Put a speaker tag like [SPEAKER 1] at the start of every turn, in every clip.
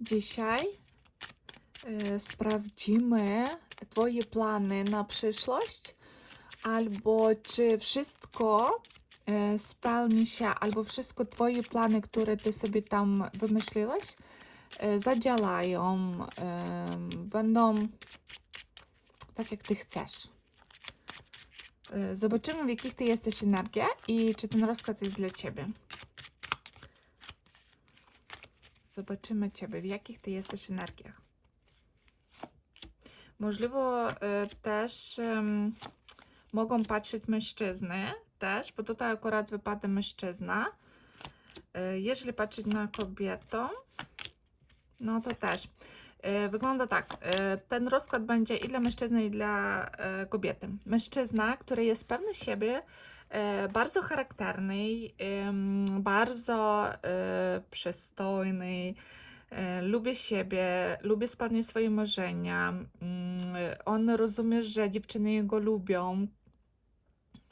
[SPEAKER 1] Dzisiaj e, sprawdzimy Twoje plany na przyszłość, albo czy wszystko e, spełni się, albo wszystko Twoje plany, które Ty sobie tam wymyśliłeś, e, zadziałają, będą tak, jak Ty chcesz. Zobaczymy, w jakich Ty jesteś energiach i czy ten rozkład jest dla Ciebie. Zobaczymy Ciebie, w jakich Ty jesteś energiach. Możliwe e, też mogą patrzeć mężczyzny też, bo tutaj akurat wypada mężczyzna. E, Jeżeli patrzeć na kobietę, no to też. E, Wygląda tak, ten rozkład będzie i dla mężczyzny, i dla e, kobiety. Mężczyzna, który jest pewny siebie, bardzo charakterny, em, bardzo e, przystojny, e, lubi siebie, lubi spełniać swoje marzenia. Mm, On rozumie, że dziewczyny jego lubią.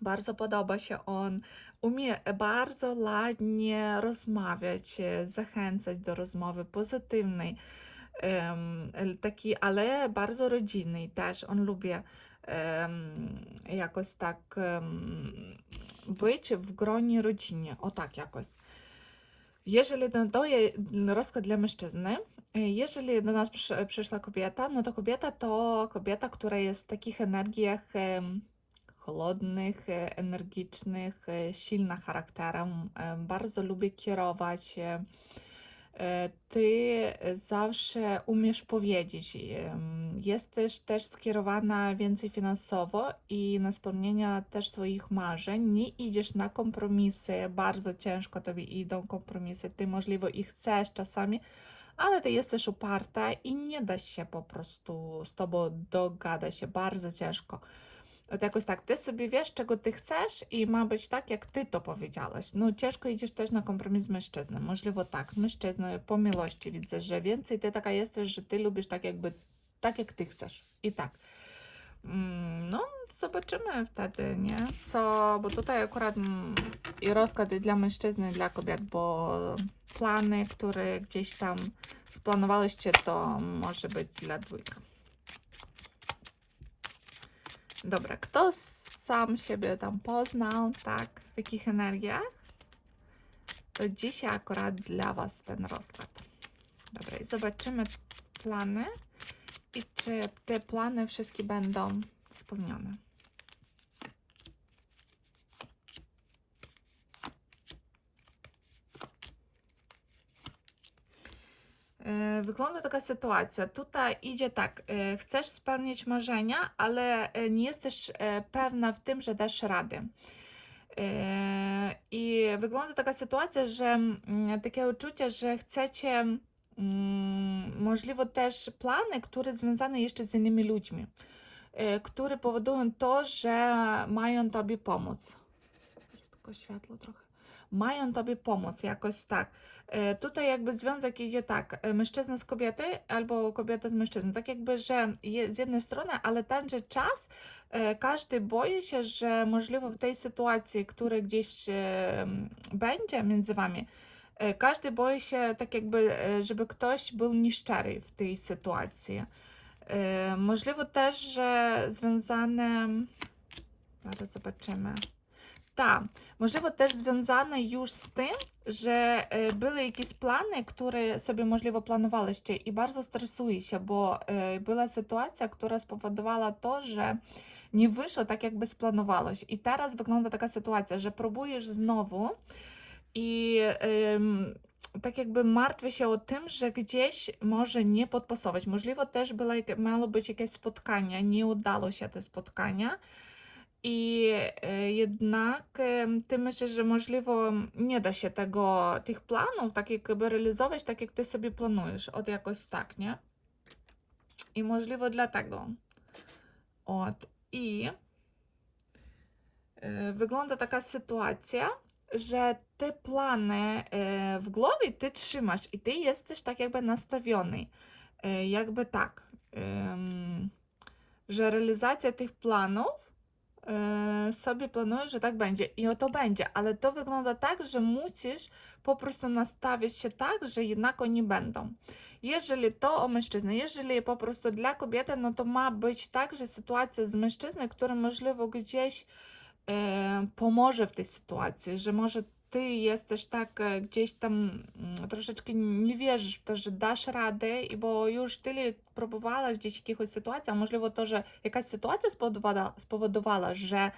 [SPEAKER 1] Bardzo podoba się on. Umie bardzo ładnie rozmawiać, e, zachęcać do rozmowy pozytywnej. Taki, ale bardzo rodzinny też. On lubi em, jakoś tak w gronie rodzinie. O tak jakoś. Jeżeli to, to jest rozkład dla mężczyzny, jeżeli do nas przysz- przyszła kobieta, no to kobieta to kobieta, która jest w takich energiach chłodnych, energicznych, silna charakterem, bardzo lubi kierować. Ty zawsze umiesz powiedzieć. Jesteś też skierowana więcej finansowo i na spełnienie też swoich marzeń. Nie idziesz na kompromisy, bardzo ciężko tobie idą kompromisy. Ty możliwe i chcesz czasami, ale ty jesteś uparta i nie da się po prostu z tobą dogadać się, bardzo ciężko. От jakoś tak, ty sobie wiesz, czego ty chcesz i ma być tak, jak ty to powiedziałaś. No ciężko idziesz też na kompromis z mężczyzną. Możliwe tak, z mężczyzną, po miłości widzę, że więcej ty taka jesteś, że ty lubisz tak jakby, tak jak ty chcesz. I tak. Mm, No, zobaczymy wtedy, nie? Co, bo tutaj akurat mm, i rozkład i dla mężczyzny, i dla kobiet, bo plany, które gdzieś tam splanowałyście, to może być dla dwójka. Dobra, kto sam siebie tam poznał, tak, w jakich energiach, to dzisiaj akurat dla Was ten rozkład. Dobra, i zobaczymy plany i czy te plany wszystkie będą spełnione. Wygląda taka sytuacja. Tutaj idzie tak, e, chcesz spełnić marzenia, ale e, nie jesteś e, pewna w tym, że dasz radę. E, I wygląda taka sytuacja, że mm, takie uczucie, że chcecie mm, możliwe też plany, które związane jeszcze z innymi ludźmi, e, które powodują to, że mają tobie pomóc. Tylko światło trochę. Mają tobie pomóc jakoś tak. E, Tutaj jakby związek idzie tak, e, mężczyzna z kobiety albo kobieta z mężczyzną. Tak jakby, że z jednej strony, ale tenże czas e, każdy boi się, że możliwe w tej sytuacji, która gdzieś będzie między wami, każdy boi się tak jakby, żeby ktoś był nieszczery w tej sytuacji. Możliwe też, że związane, zaraz zobaczymy. Tak, możliwe też związane już z tym, że e, były jakieś plany, które sobie możliwe planowaliście i bardzo stresuje się, bo e, była sytuacja, która spowodowała to, że nie wyszło tak, jakby splanowałeś. I teraz wygląda taka sytuacja, że próbujesz znowu i em, tak jakby martwię się o tym, że gdzieś może nie podpasować. Możliwe też było, jak- miało być jakieś spotkanie, I e, jednak em, ty myślisz, że możliwe nie da się tego, tych planów tak jakby realizować tak, jak ty sobie planujesz. Od jakoś tak, nie? I możliwe dlatego. От. І е, wygląda taka sytuacja, że te plany e, w głowie ty trzymasz i ty jesteś tak jakby nastawiony. E, jakby tak, em, że realizacja tych planów e, sobie planujesz, że tak będzie. I to będzie, ale to wygląda tak, że musisz po prostu nastawić się tak, że jednak oni będą. Jeżeli to o mężczyznę, jeżeli po prostu dla kobiety, no to ma być tak, że sytuacja z mężczyzną, który możliwe gdzieś e, pomoże w tej sytuacji, że może ty jesteś tak e, gdzieś tam mm, troszeczkę nie wierzysz w to, że dasz radę, bo już tyle próbowałaś gdzieś jakiegoś sytuacji, a możliwe to, że jakaś sytuacja spowodowała, spowodowała że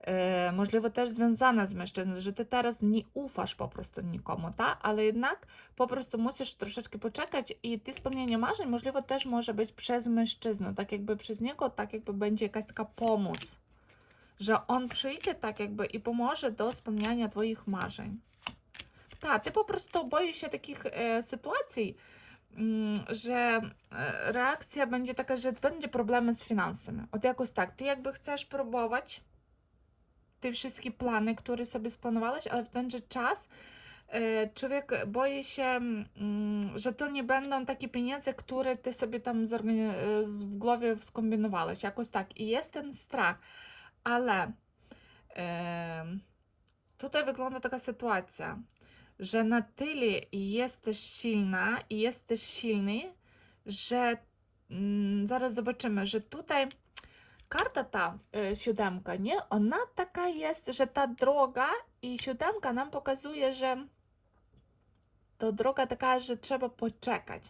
[SPEAKER 1] e, możliwe też związane z mężczyzną, że ty teraz nie ufasz po prostu nikomu, tak? Ale jednak po prostu musisz troszeczkę poczekać i ty spełnienie marzeń możliwe też może być przez mężczyznę, tak jakby przez niego, tak jakby będzie jakaś taka pomoc że on przyjdzie tak jakby i pomoże do spełniania Twoich marzeń. Tak, ty po prostu boisz się takich e, sytuacji, mm, że e, reakcja będzie taka, że będzie problemy z finansami. Od jakoś tak, ty jakby chcesz próbować te wszystkie plany, które sobie splanowałeś, ale w tenże czas e, człowiek boi się, mm, że to nie będą takie pieniądze, które ty sobie tam e, w głowie skombinowałeś, jakoś tak. I jest ten strach ale tutaj wygląda taka sytuacja, że na tyle jesteś silna i jesteś silny, że mm, zaraz zobaczymy, że tutaj karta ta y, siódemka, nie? Ona taka jest, że ta droga i siódemka nam pokazuje, że to droga taka, że trzeba poczekać,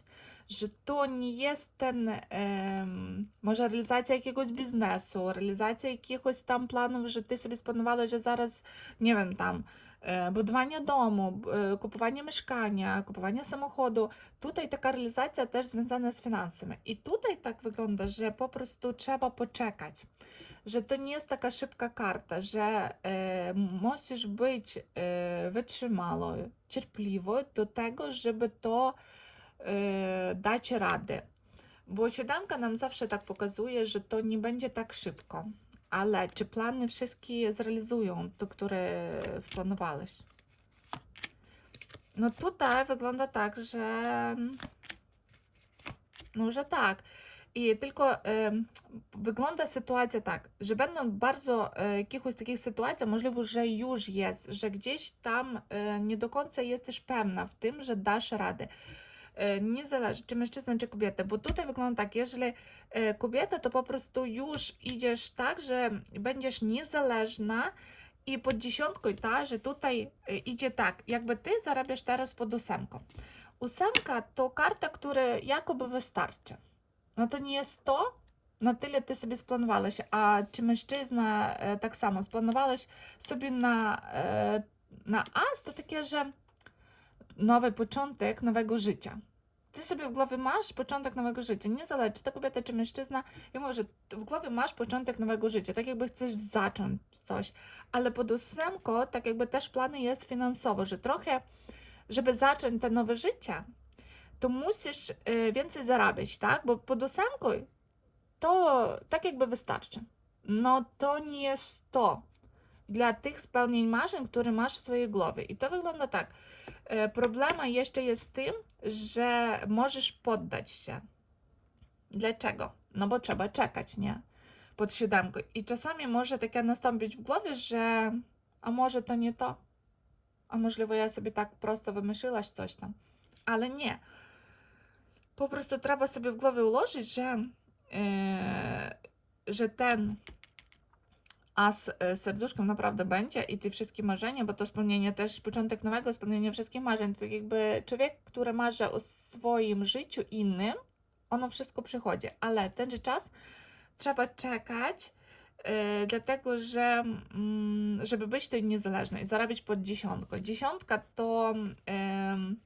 [SPEAKER 1] że to nie jest ten, може, реалізація якогось бізнесу, реалізація якихось там планів, що ти собі спланувала, що зараз не вим, там, э, будування дому, э, купування мешкання, купування самоходу. Тут і така реалізація теж зв'язана з фінансами. І тут і так виглядає, що попросту треба почекати, що то не є така шибка карта, що е, э, мусиш бути е, витрималою, терплівою до того, щоб то dać radę. Bo siódemka nam zawsze tak pokazuje, że to nie będzie tak szybko. Ale czy plany wszystkie zrealizują, to które splanowałeś? No tutaj wygląda tak, że no, że tak. I tylko e, wygląda sytuacja tak, że będą bardzo e, jakichś takich sytuacji, możliwe, że już jest, że gdzieś tam nie do końca jesteś pewna w tym, że dasz radę. E, nie zależy, czy mężczyzna, czy kobieta, bo tutaj wygląda tak, jeżeli e, kobieta, to po prostu już idziesz tak, że będziesz niezależna i pod dziesiątką ta, że tutaj e, idzie tak, jakby ty zarabiasz teraz pod ósemką. Ósemka to karta, która jakoby wystarczy. No to nie jest to, na tyle ty sobie splanowałeś, a czy mężczyzna tak samo splanowałeś sobie na, na as, to takie, że nowy początek nowego życia. Ty sobie w głowie masz początek nowego życia. Nie zależy, czy to kobieta, czy mężczyzna. Ja mówię, że w głowie masz początek nowego życia. Tak jakby chcesz zacząć coś. Ale pod ósemką, tak jakby też plany jest finansowo, że trochę, żeby zacząć te nowe życie, to musisz y, więcej zarabiać, tak? Bo pod ósemką to tak jakby wystarczy. No to nie jest to dla tych spełnień marzeń, które masz w swojej głowie. I to wygląda tak. E, Problema jeszcze jest z tym, że możesz poddać się. Dlaczego? No bo trzeba czekać, nie? Pod siódemką. I czasami może takie nastąpić w głowie, że a może to nie to? A możliwe ja sobie tak prosto wymyśliłaś coś tam. Ale nie. Po prostu trzeba sobie w głowie ułożyć, że, e, że ten a z e, serduszkiem naprawdę będzie i te wszystkie marzenia, bo to spełnienie też początek nowego, spełnienie wszystkich marzeń. To jakby człowiek, który marzy o swoim życiu innym, ono wszystko przychodzi, ale ten czas trzeba czekać, e, dlatego że mm, żeby być tutaj niezależny i zarabiać pod dziesiątką. Dziesiątka to em,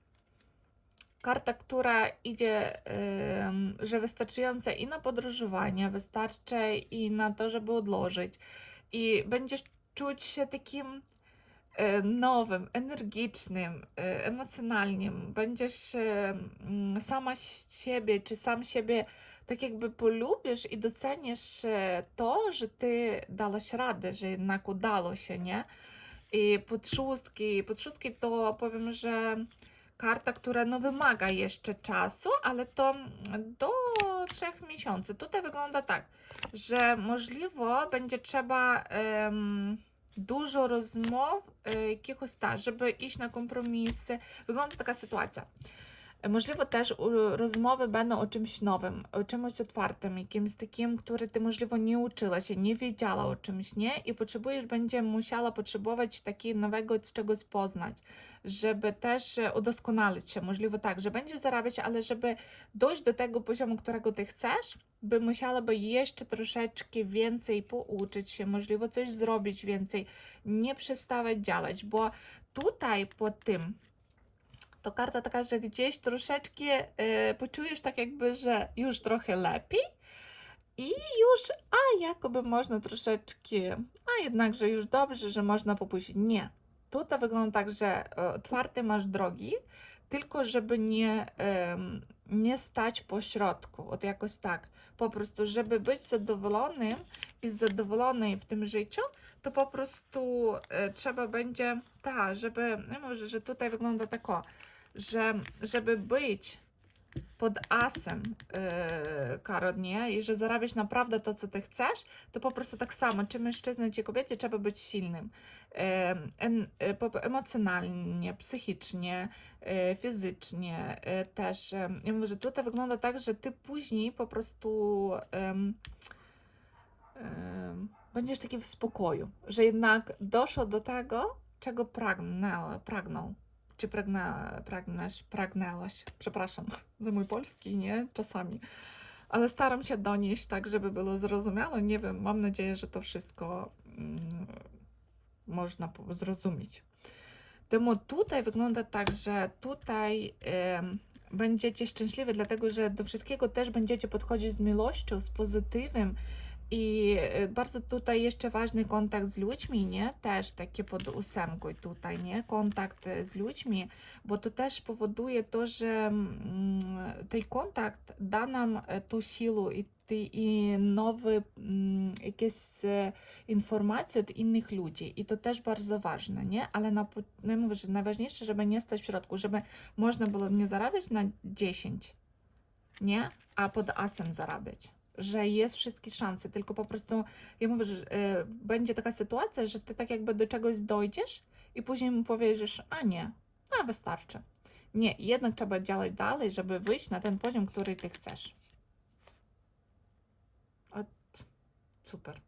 [SPEAKER 1] karta, która idzie, em, że wystarczająca i na podróżowanie, wystarczy i na to, żeby odłożyć i będziesz czuć się takim e, nowym, energicznym, e, emocjonalnym. Będziesz e, mm, sama siebie, czy sam siebie tak jakby polubisz i docenisz to, że ty dałaś radę, że jednak udało się, nie? I pod szóstki, pod szóstki to powiem, że karta, która no, wymaga jeszcze czasu, ale to do trzech miesięcy. Tutaj wygląda tak, że możliwe będzie trzeba em, dużo rozmów, e, jakiegoś ta, żeby iść na kompromisy. Wygląda taka sytuacja. Możliwe też rozmowy będą o czymś nowym, o czymś otwartym, jakimś takim, który ty możliwe nie uczyła się, nie wiedziała o czymś, nie? I potrzebujesz, będzie musiała potrzebować takiego nowego czegoś poznać, żeby też e, udoskonalić się, możliwe tak, że będzie zarabiać, ale żeby dojść do tego poziomu, którego ty chcesz, by musiałaby jeszcze troszeczkę więcej pouczyć się, możliwe coś zrobić więcej, nie przestawać działać, bo tutaj pod tym to karta taka, że gdzieś troszeczkę e, poczujesz tak jakby, że już trochę lepiej i już, a jakoby można troszeczkę, a jednakże już dobrze, że można popuścić. Nie. Tutaj wygląda tak, że e, otwarte masz drogi, tylko żeby nie, em, nie stać po środku, od jakoś tak. Po prostu, żeby być zadowolonym i zadowolonej w tym życiu, to po prostu e, trzeba będzie, tak, żeby, no może, że tutaj wygląda tak o, że żeby być pod asem yy, Karo, nie? I że zarabiać naprawdę to, co ty chcesz, to po prostu tak samo, czy mężczyzna, czy kobiecie, trzeba być silnym. E, po- emocjonalnie, psychicznie, e, fizycznie e, też. Ja mówię, że tutaj wygląda tak, że ty później po prostu em, em, będziesz taki w spokoju, że jednak doszło do tego, czego pragnę, pragnął czy pragna, pragnęś, pragnęłaś, przepraszam za mój polski, nie? Czasami. Ale staram się donieść tak, żeby było zrozumiałe. Nie wiem, mam nadzieję, że to wszystko mm, można zrozumieć. Temu tutaj wygląda tak, że tutaj y, będziecie szczęśliwi, dlatego że do wszystkiego też będziecie podchodzić z miłością, z pozytywem i e, bardzo tutaj jeszcze ważny kontakt z ludźmi, nie? Też takie pod ósemką tutaj, nie? Kontakt e, z ludźmi, bo to też powoduje to, że mm, ten kontakt da nam e, tą siłę i, i nowe mm, jakieś informacje od innych ludzi i to też bardzo ważne, nie? Ale na, no mówię, że najważniejsze, żeby nie stać w środku, żeby można było nie zarabiać na 10, nie? A pod asem zarabiać. Że jest wszystkie szanse, tylko po prostu ja mówię, że e, będzie taka sytuacja, że ty tak jakby do czegoś dojdziesz i później mu powiesz, a nie, no wystarczy. Nie, jednak trzeba działać dalej, żeby wyjść na ten poziom, który ty chcesz. От, super.